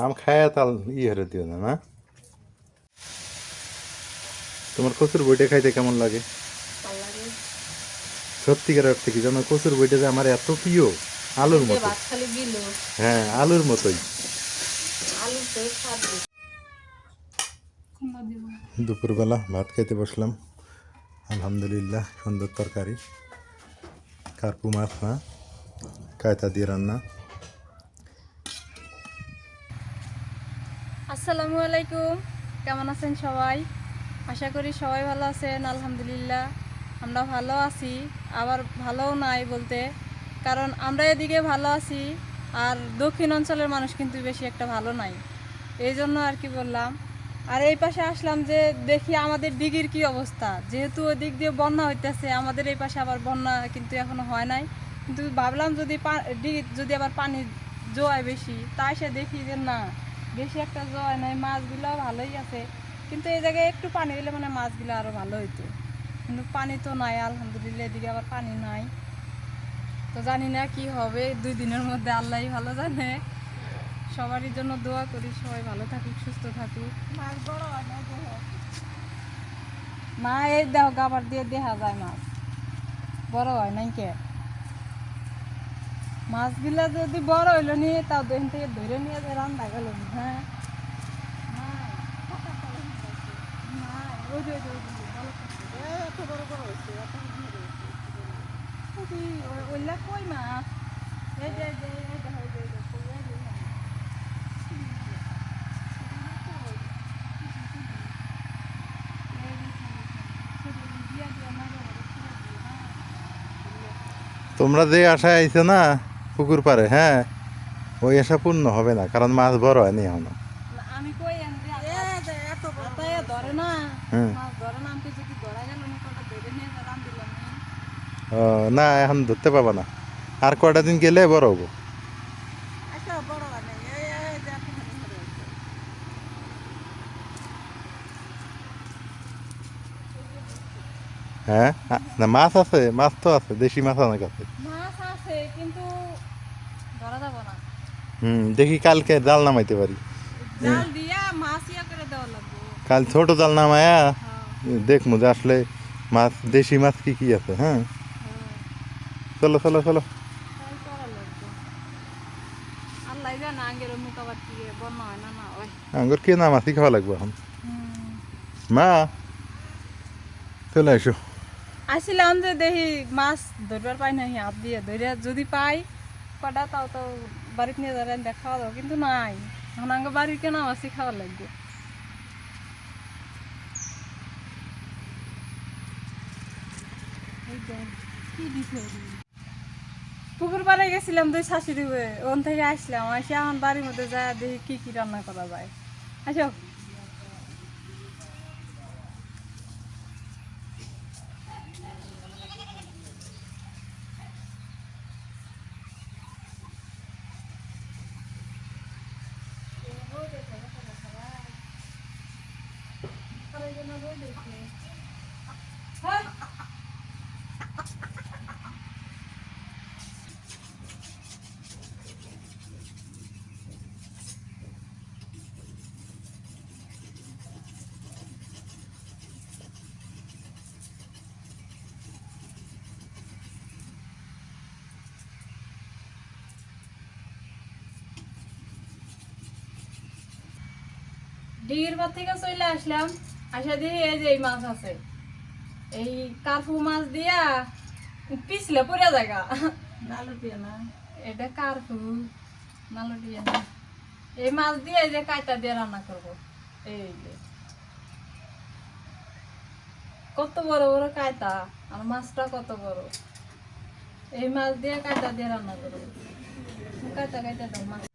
আম খায়া তাল ই হরে দিও না না তোমার কচুর বইটা খাইতে কেমন লাগে সত্যিকার অর্থে কি জানো কচুর বইটা যে আমার এত প্রিয় আলুর মতো হ্যাঁ আলুর মতোই দুপুরবেলা ভাত খাইতে বসলাম আলহামদুলিল্লাহ সুন্দর তরকারি কার্পু মাছ না কায়তা দিয়ে রান্না আসসালামু আলাইকুম। কেমন আছেন সবাই? আশা করি সবাই ভালো আছেন, আলহামদুলিল্লাহ। আমরা ভালো আছি, আবার ভালোও নাই বলতে। কারণ আমরা এদিকে ভালো আছি, আর দক্ষিণ অঞ্চলের মানুষ কিন্তু বেশি একটা ভালো নাই। এই জন্য আর কি বললাম। আর এই পাশে আসলাম যে, দেখি আমাদের দিঘির কি অবস্থা। যেহেতু ওই দিক দিয়ে বন্যা হইতেছে, আমাদের এই পাশে আবার বন্যা কিন্তু এখনও হয় নাই। কিন্তু ভাবলাম যদি যদি আবার পানি জোয়ায় বেশি, তাই সে দেখি যে না বেশি একটা জয় নাই মাছগুলো ভালোই আছে। কিন্তু এই জায়গায় একটু পানি দিলে মানে মাছগুলো আরও ভালো হইতো। কিন্তু পানি তো নাই আলহামদুলিল্লাহ এদিকে আবার পানি নাই। তো জানি না কি হবে দুই দিনের মধ্যে আল্লাহই ভালো জানে। সবারই জন্য দোয়া করি সবাই ভালো থাকুক সুস্থ থাকুক। মাছ বড় হয় না না এই দেহ গাবার দিয়ে দেখা যায় মাছ। বড় হয় নাই কে? মাছগুলা যদি বড় হইল নি তাও দেন থেকে ধরে নিয়ে যে রান্না গেল হ্যাঁ কই মাছ। তোমরা যে আশায় আইছো না পুকুর পারে হ্যাঁ? ওই আশা পূর্ণ হবে না কারণ মাছ বড় হয়নি এখনও। না হুম। মাছ ধরে না আমি কিছু কি ধরা গেল না কটা ধরে নিয়ে রান দিলাম না। ও, না এখন ধরতে পাবা না। আর কয়টা দিন গেলে বড় হব? আচ্ছা বড় হয় না। হ্যাঁ? মাছ আছে মাছ তো আছে দেশি মাছ অনেক আছে কিন্তু ধরা যাব না হুম দেখি কালকে জাল নামাইতে পারি। কাল ছোট জাল নামায়া হ্যাঁ। দেখমু যে আসলে মাছ দেশি মাছ কি কি আছে হ্যাঁ? হ্যাঁ। চলো চলো চলো। আঙ্গুর কে না মাছই খাওয়া লাগবে এখন। মা চলে এসো আসছিলাম যে দেখি মাছ ধরবার পাই না হাত দিয়ে ধরে যদি পাই কটা তাও তো বাড়িতে নিয়ে যারা খাওয়া দাও কিন্তু নাই। এখন আগে বাড়ির কেনা আসি খাওয়া লাগবে। দেখ, পুকুর পাড়ে গেছিলাম দুই শাশুড়ি ওখান থেকে আসলাম আসি এখন বাড়ির মধ্যে যায় দেখি কি কি রান্না করা যায়। আসো। ডিগির পর থেকে চলে আসলাম আসা দিয়ে এই যে এই মাছ আছে। এই কার্পু মাছ দিয়া পিছলে পড়ে জায়গা। নালুটিয়া না এটা কার্পু নালুটিয়া না এই মাছ দিয়ে এই যে কাইটা দিয়ে রান্না করব। এই যে। কত বড় বড় কায়তা আর মাছটা কত বড়। এই মাছ দিয়ে কায়তা দিয়ে রান্না করব। কায়তা কায়তা দাও মাছ।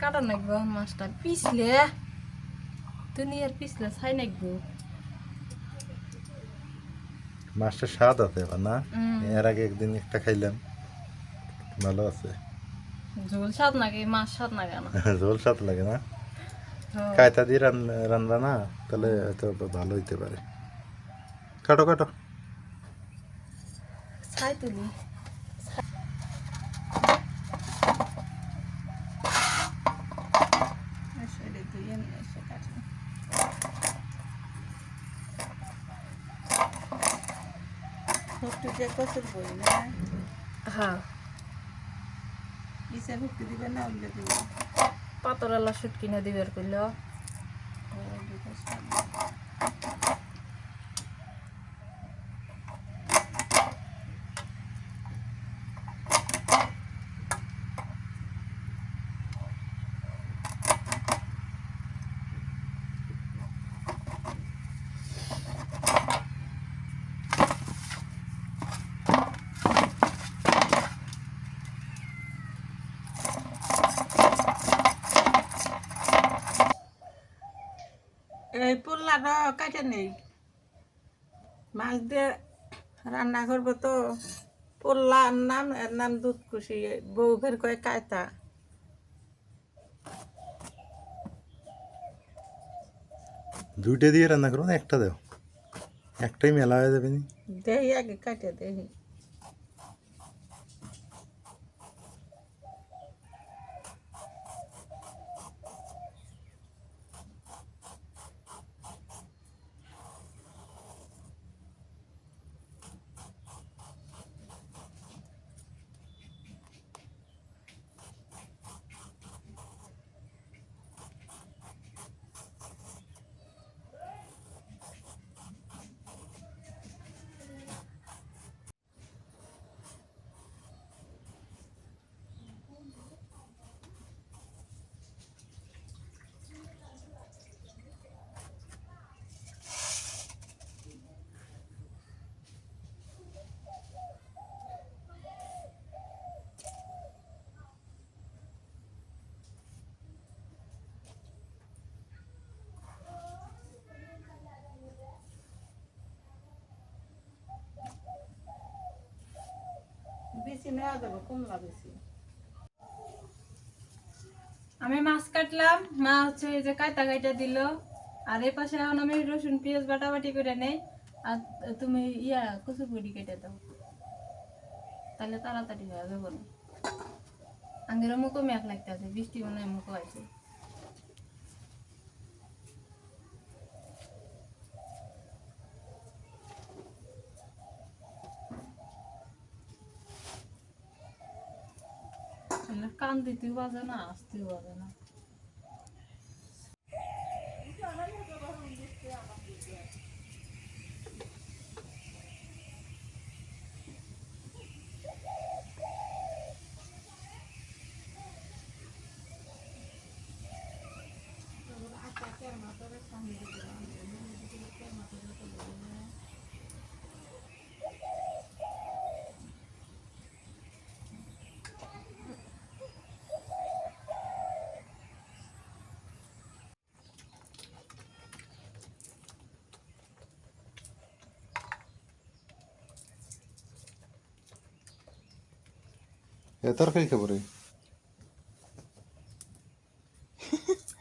কাটা নাকবো মাছটা পিছলে। দুনিয়ার পিছলে ছাই নাকবো। মাছটা স্বাদ আছে এবার না? এর আগে একদিন একটা খাইলাম। ভালো আছে। ঝোল স্বাদ নাকি মাছ স্বাদ নাগে না। ঝোল স্বাদ লাগে না। কায়তা দিয়ে রান- রান্না না তাহলে হয়তো ভালো হইতে পারে। কাটো কাটো। ছাই তুলি সেটা ধুয়ে নিয়ে এসে কাটবো ভক্তি যে কচুর বই না? হ্যাঁ। ইসে ভক্তি দিবে না উল্লে দিবে? পাতরালা শুট কিনে দিবার কইল? এই পোল্লাটা কাটে নেই। মাছ দিয়ে রান্না করব তো। পোল্লার নাম এর নাম দুধ কুশি বউ ফের কয় কায়তা। দুইটা দিয়ে রান্না করো না একটা দাও। একটাই মেলা হয়ে যাবে নি। দেহি আগে কাটে দেহি বেশি আমি মাছ কাটলাম, মা হচ্ছে এই যে কাঁটা কাইটা দিল। আর এই পাশে এখন আমি রসুন, পেঁয়াজ বাটাবাটি করে নেই। আর তুমি ইয়া কচুর বড়ি কেটে দাও। তাহলে তাড়াতাড়ি হয়ে যাবে না। আগের মুখও মেঘ লাগতে আছে বৃষ্টি মনে হয় মুখও আছে। কান দিতেও বাজে না আসতেও বাজে না। তরকারি খাব রে।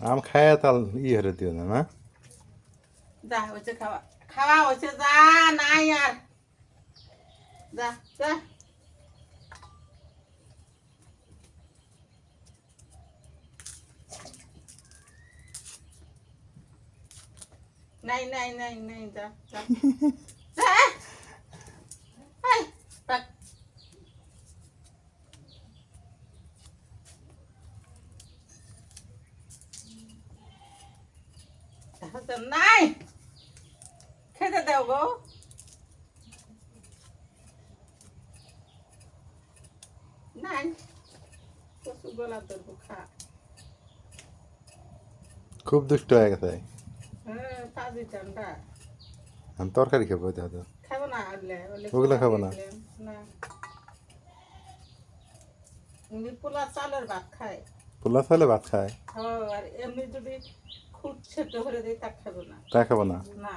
আম খায় তাল ই হরে দিও না না? যা হয়েছে খাওয়া। খাওয়া হয়েছে যা নাই আর। যা যা। নাই নাই নাই নাই যা যা যা এই, রাখ। তাহলে নাই খেতে দাও গো নাই কচু গলা ধরবো খা খুব দুষ্ট হয়ে গেছে হ্যাঁ পাজি ঠান্ডা আমি তরকারি খাব হয়তো খাব না ওগুলা খাব না? পোলা চালের ভাত খায়। পোলা চালে ভাত খায়? আর এমনি যদি খুব সেদ্ধ করে দিই তা খাব না। তা খাব না? না।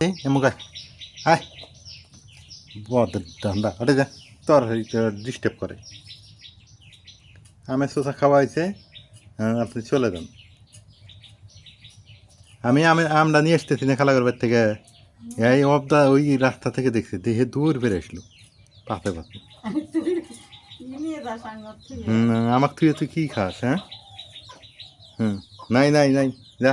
এই আয়। আয়। বদ ঠান্ডা আরে যা তোর ডিস্টার্ব করে। আমের শোষা খাওয়া হয়েছে হ্যাঁ আপনি চলে যান। আমি আমি আমরা নিয়ে আসতেছি না খালা করবার থেকে। এই অবদা ওই রাস্তা থেকে দেখছি দেখে দূর বেড়ে আসলো পাতে পাতে আমাকে তুই তুই কী খাস হ্যাঁ? হুম নাই নাই নাই যা।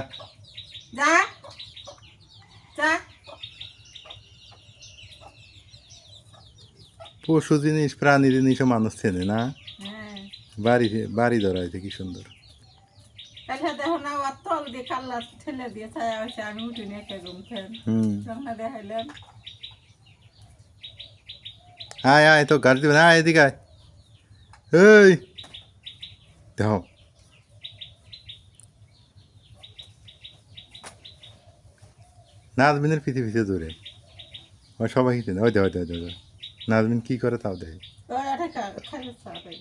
পশু জিনিস প্রাণী জিনিসও মানুষ চেনে না। হ্যাঁ। বাড়ি ধরা হয়েছে কি সুন্দর। তাহলে দেখো তল দিয়ে কাল্লা ঠেলে দিয়ে ছায়া হয়েছে আমি উঠি নিয়ে একটা ঘুম যখন দেখাইলেন আয় আয় তো গাড়ি দিবে আয় এদিকে আয়। এই দেখো। নাজমিনের পিছিয়ে পিছিয়ে দৌড়ে ও সবাই চিনে ওই দে ওই দে ওই দে, ওই দে। নাজমিন কি করে তাও দেখে তো এটা খাইতে চাই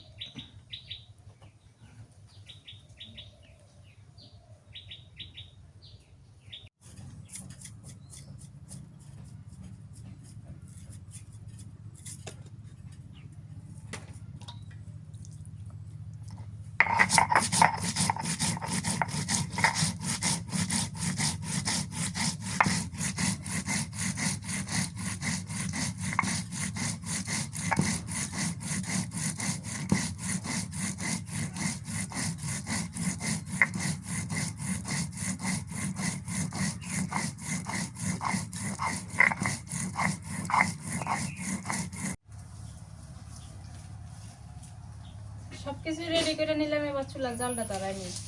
সব কিছু রেডি করে নিলাম এবার চুলার জালটা দাঁড়াই নিচ্ছি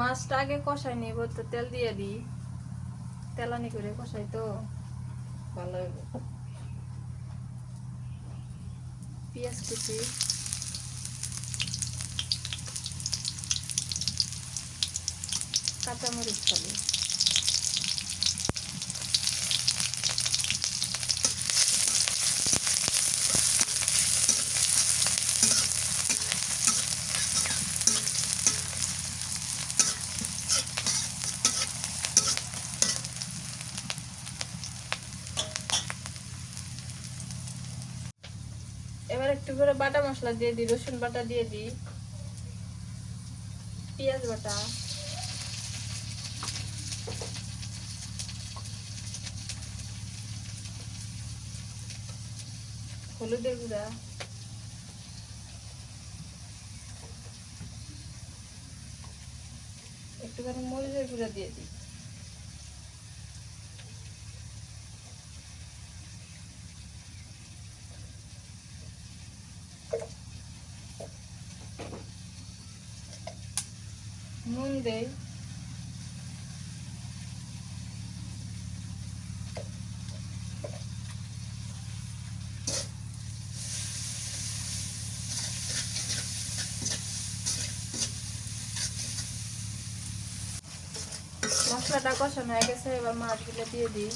মাছটা আগে কষাই নিব, তো তেল দিয়ে দিই। তেলানি করে কষাই তো, ভালো হইব। পেঁয়াজ কুচি। কাঁচামরিচ খালি এবার একটু করে বাটা মশলা দিয়ে দিই, রসুন বাটা দিয়ে দিই, পেঁয়াজ বাটা। হলুদের গুঁড়া। একটুখানি মরিচের গুঁড়া দিয়ে দিই নুন দেই। মশলাটা কষানো হয়ে গেছে এবার মাছগুলো দিয়ে দিই।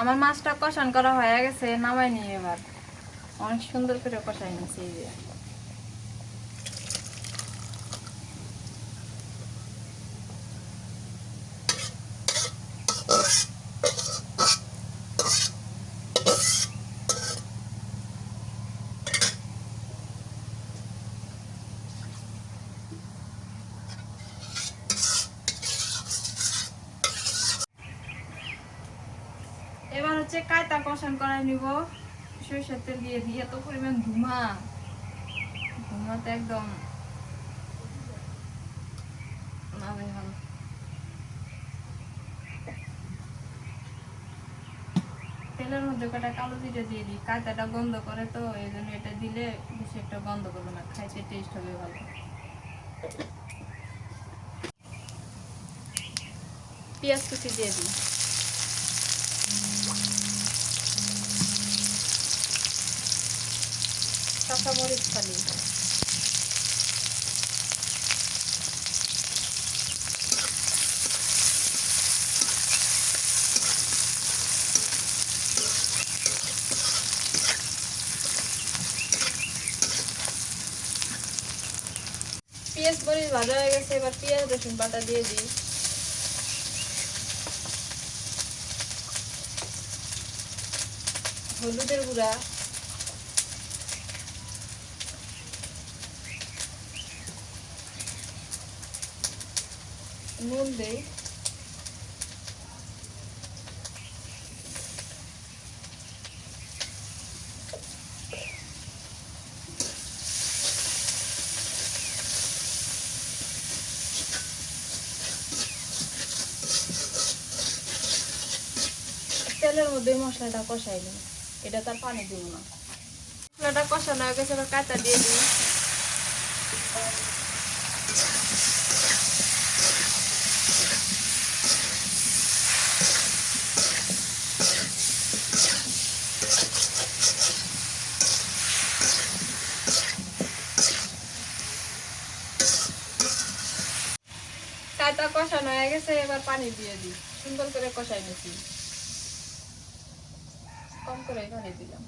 আমার মাছটা কষান করা হয়ে গেছে, নামাই নি এবার। অনেক সুন্দর করে কষাই নিছি এই যে হচ্ছে কায়তা কষান করাই নিব। সরষের তেল দিয়ে দিয়ে এত পরিমাণ ধুমা ধুমাতে একদম না। ভালো তেলের মধ্যে কটা কালো জিরে দিয়ে দিই, কাঁচাটা গন্ধ করে তো, এই জন্য এটা দিলে বেশি একটা গন্ধ করবে না, খাইতে টেস্ট হবে ভালো। পেঁয়াজ কুচি দিয়ে দিই। কাঁচা মরিচ খালি পেঁয়াজ মরিচ ভাজা হয়ে গেছে, এবার পেঁয়াজ, রসুন বাটা দিয়ে দিই। হলুদের গুঁড়া। নুন দেই তেলের মধ্যে মশলাটা কষাই নিই এটা তার পানি দিব না। মশলাটা কষানো হয়ে গেছে কাঁচা দিয়ে দিই কাঁচা গেছে এবার পানি দিয়ে দিই। সুন্দর করে কষাই নিছি। কম করে পানি দিলাম।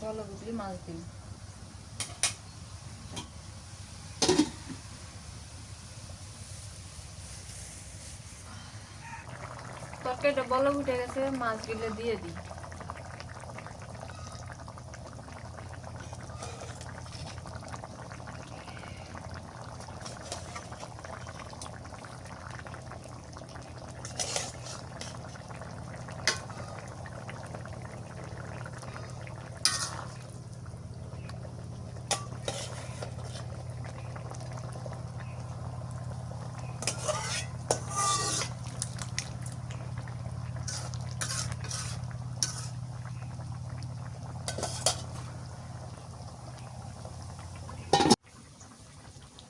বলো বুঝলি মাছ দিই তরকারিটা বলো উঠে গেছে মাছগুলো দিয়ে দিই।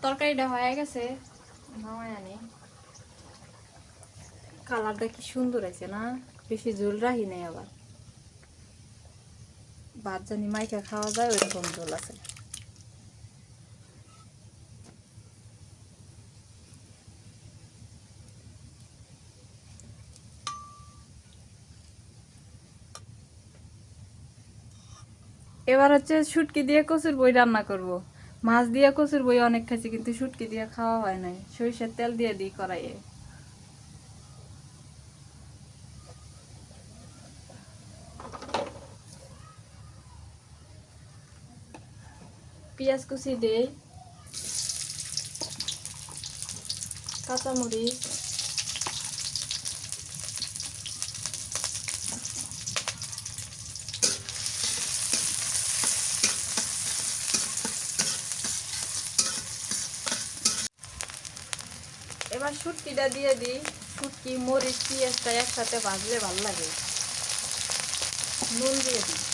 তরকারিটা হয়ে গেছে। কালারটা কি সুন্দর আছে না? বেশি ঝোল রাখি নাই আবার। ভাত জানি মাইকা খাওয়া যায় ওইরকম ঝোল আছে। এবার হচ্ছে শুটকি দিয়ে কচুর বই রান্না করব। মাছ দিয়ে কচুর বই অনেক খাইছি, কিন্তু শুটকি দিয়ে খাওয়া হয় নাই। সরিষার তেল দিয়ে দিই কড়াইয়ে। পেঁয়াজ কুচি দেই, কাঁচামরিচ শুটকিটা দিয়ে দিই। শুটকি মরিচ পেঁয়াজটা একসাথে ভাজলে ভালো লাগে। নুন দিয়ে দিই।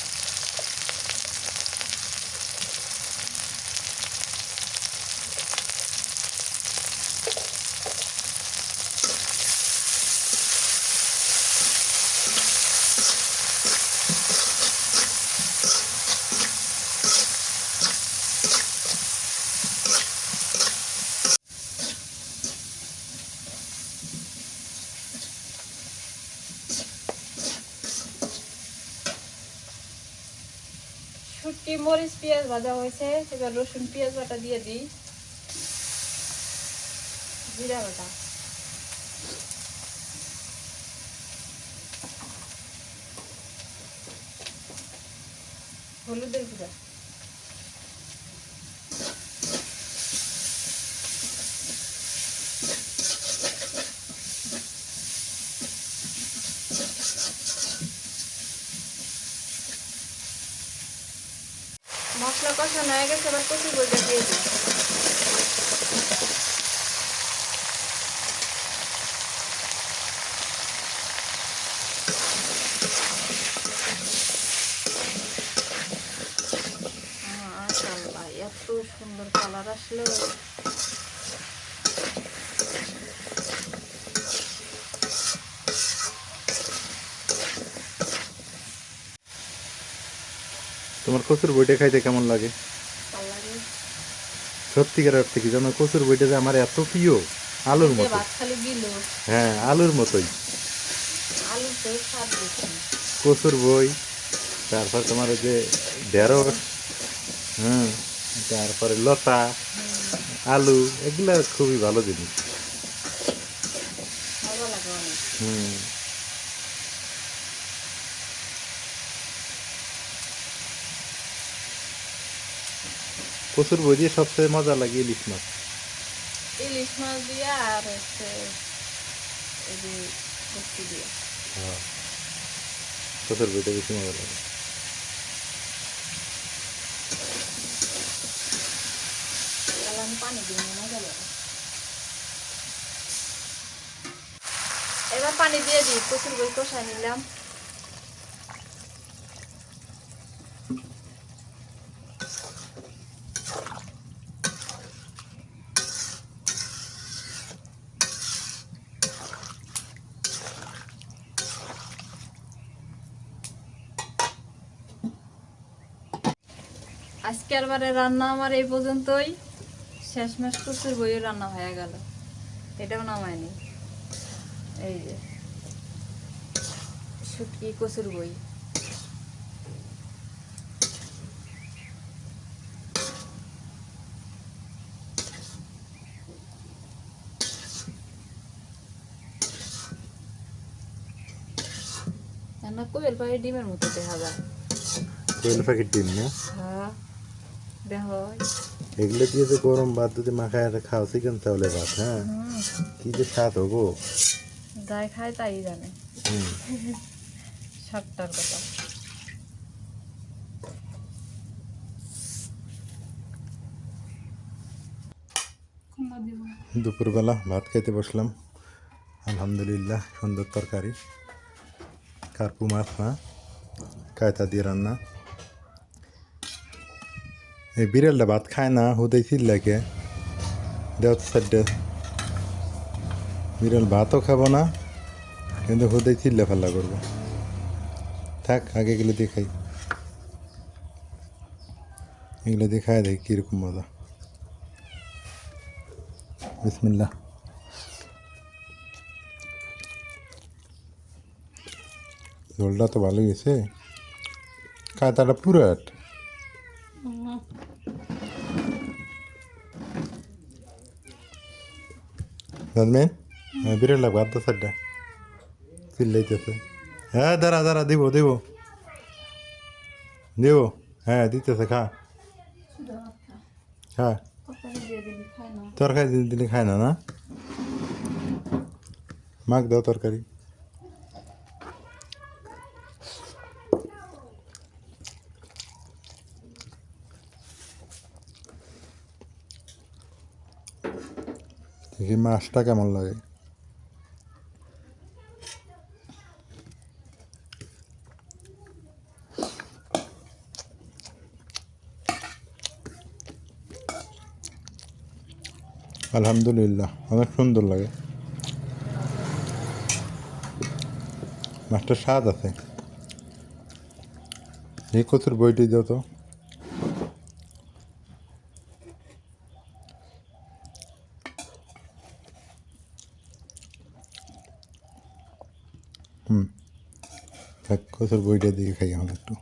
মরিচ পেঁয়াজ ভাজা হয়েছে এবার রসুন পেঁয়াজ বাটা দিয়ে দিই। জিরা বাটা। হলুদের গুঁড়া। তোমার কচুর বইটা খাইতে কেমন লাগে? সত্যিকার অর্থে কি জানো? কচুর বইটা যে আমার এত প্রিয় আলুর মতো হ্যাঁ আলুর মতোই। কচুর বই তারপর তোমার ওই যে ঢেঁড়স হ্যাঁ তারপরে লতা আলু এগুলা খুবই ভালো জিনিস। হুম। কচুর বই দিয়ে সবচেয়ে মজা লাগে ইলিশ মাছ। ইলিশ মাছ দিয়ে আর হচ্ছে দিয়ে। হ্যাঁ। কচুর বইটা বেশি মজা লাগে। পানি দিয়ে এবার পানি দিয়ে দিই প্রচুর বই কষাই নিলাম। বারে রান্না আমার এই পর্যন্তই। শেষ মাস প্রচুর বইয়ের রান্না হয়ে গেল। এটাও নামায়নি। এই যে শুটকি কচুর বই। কোয়েল পাখির ডিমের মতো দেখা যায়। কোয়েল প্যাকেট ডিম না? হ্যাঁ। এগুলো দিয়ে যে গরম ভাত যদি মাখায় খাও চিকেন চাউলে ভাত হ্যাঁ? কি যে স্বাদ হব? যাই খায় তাই জানে। সাতটার কথা। দুপুরবেলা ভাত খেতে বসলাম। আলহামদুলিল্লাহ সুন্দর তরকারি। কার্পু মাছ না কায়তা দিয়ে রান্না। এই বিড়ালটা ভাত খায় না হুদেই চিল্লাকে দেওয়া সাইডে বিড়াল ভাতও খাব না, কিন্তু হুদেই চিল্লা ফাল্লা করব। থাক, আগে এগুলো দিয়ে খাই এগুলো দিয়ে খাই দেখি কীরকম মজা। বিসমিল্লাহ। ঝোলটা তো ভালোই গেছে কাতাটা পুরাট জানবেন বিরাট লাগবে আধা সাইডটা চিল্লাইতেছে। হ্যাঁ দাঁড়া দাঁড়া, দিব দিব। দিব হ্যাঁ দিতেছে, খা। খা। তরকারি দিলে, খায় না না। মাগ দাও তরকারি। দেখি মাছটা কেমন লাগে। আলহামদুলিল্লাহ, অনেক সুন্দর লাগে। মাছটার স্বাদ আছে। এই কচুর বইটি দাও তো। কচুর বইটা দিয়ে খাই আমার একটু।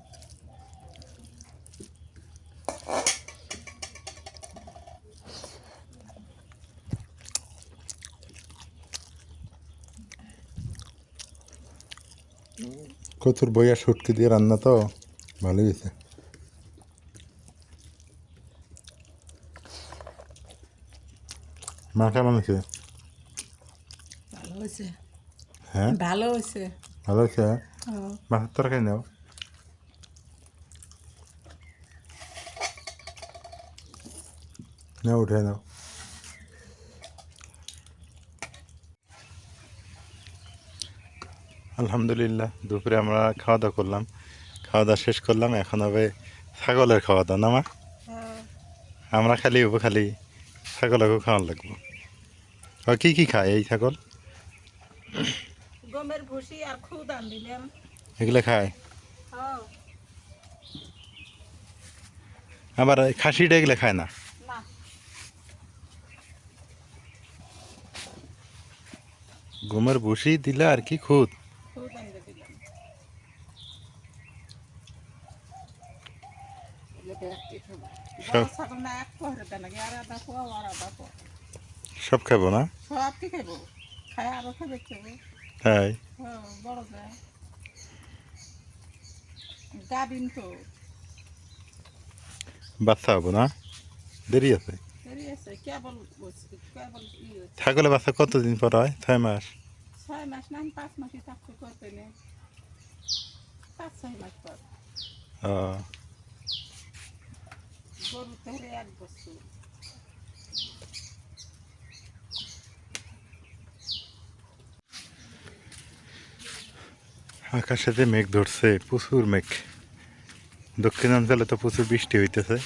কচুর আর শুটকি দিয়ে রান্না তো ভালোই হয়েছে। মা কেমন হয়েছে ভালো হয়েছে। হ্যাঁ? ভালো হয়েছে। ভালো হয়েছে হ্যাঁ? মাছের তরকারি নাও না উঠে নাও আলহামদুলিল্লাহ দুপুরে আমরা খাওয়া দাওয়া করলাম। খাওয়া দাওয়া শেষ করলাম এখন হবে ছাগলের খাওয়া দাওয়া না মা? আমরা খালি হব খালি ছাগলকেও খাওয়ান লাগবো। আর কি কি খায় এই ছাগল? ভুসি আর খুদান দিলাম এগুলো খায়? হ্যাঁ। আবার খাসিটা এগুলো খায় না? গমের ভুসি দিলে আর কি খুদ? সব খাব না? সব কি খাইব? খাই আরও খাবে খাব তাই? বড় তো বাচ্চা হব না? দেরি আছে? ছাগলের বাচ্চা কতদিন পর হয়? ছয় মাস? ছয় মাস না পাঁচ মাসই থাকতে করতে নেই পাঁচ ছয় মাস পর গরু তো এক বছর। আকাশেতে মেঘ ধরছে, প্রচুর মেঘ। দক্ষিণাঞ্চলে তো প্রচুর বৃষ্টি হইতেছে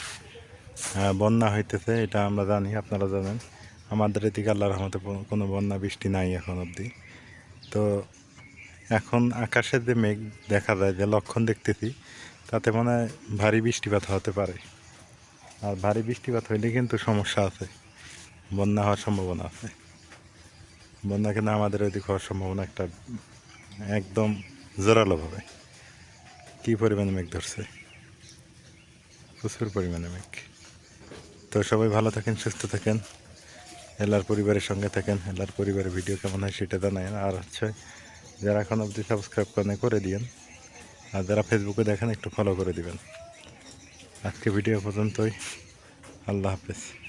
বন্যা হইতেছে, এটা আমরা জানি, আপনারা জানেন। আমাদের এদিকে আল্লাহ রহমতে কোনো বন্যা, বৃষ্টি নাই এখন অবধি। তো এখন আকাশে যে মেঘ দেখা যায়, যে লক্ষণ দেখতেছি, তাতে মনে হয় ভারী বৃষ্টিপাত হতে পারে। আর ভারী বৃষ্টিপাত হইলে কিন্তু সমস্যা আছে, বন্যা হওয়ার সম্ভাবনা আছে। বন্যা কিন্তু আমাদের ওইদিকে হওয়ার সম্ভাবনা একটা, একদম জোরালোভাবে কী পরিমাণে মেঘ ধরছে? প্রচুর পরিমাণে মেঘ। তো সবাই ভালো থাকেন, সুস্থ থাকেন। এলার পরিবারের সঙ্গে থাকেন। এলার পরিবারের ভিডিও কেমন হয় সেটা জানাই আর হচ্ছে, যারা এখন অবধি সাবস্ক্রাইব করেন করে দিয়েন। আর যারা ফেসবুকে দেখেন, একটু ফলো করে দিবেন। আজকে ভিডিও পর্যন্তই। আল্লাহ হাফেজ।